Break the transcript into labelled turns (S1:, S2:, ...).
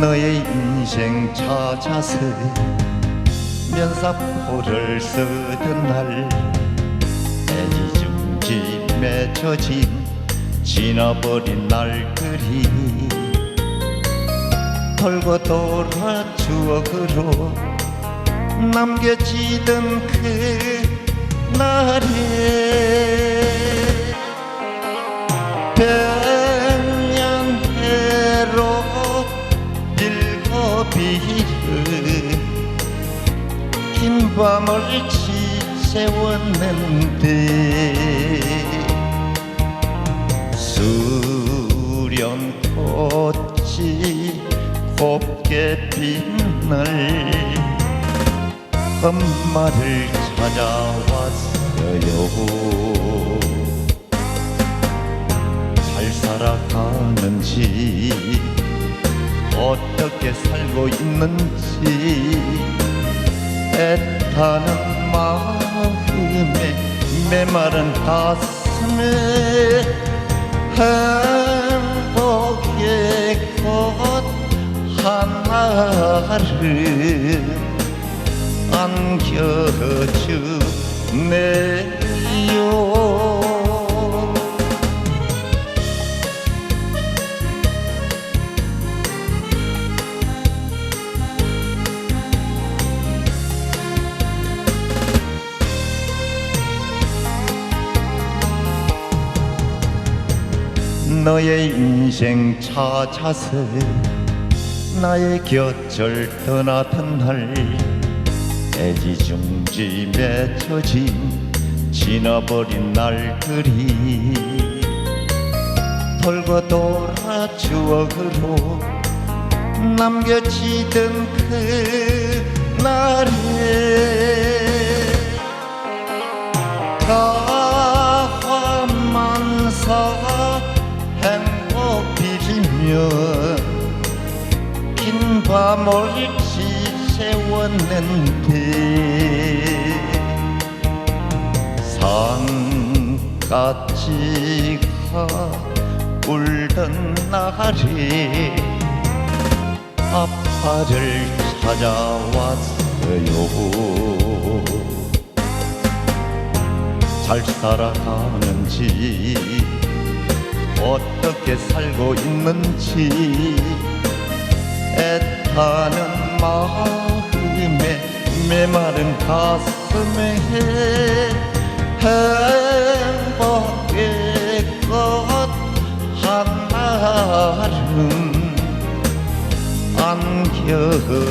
S1: 너의 인생 찾아서 면사포를 쓰던 날 애지중지 맺혀진 지나버린 날들이 돌고 돌아 추억으로 남겨지던 그 날에 긴 밤을 지새웠는데 수련 꽃이 곱게 빛날 엄마를 찾아왔어요. 잘 살아가는지 어떻게 살고 있는지 애타는 마음에 메마른 가슴에 행복의 꽃 하나를 안겨주네 너의 인생 찾아서 나의 곁을 떠나던 날 애지중지 맺혀진 지나버린 날들이 돌고 돌아 추억으로 남겨지던 그 날에 행복 비리며 긴 밤을 지새웠는데 산까지가 울던 날에 아빠를 찾아왔어요. 잘 살아가는지 어떻게 살고 있는지. 애타는 마음에 메마른 가슴에 행복의 꽃 하나를 안겨주네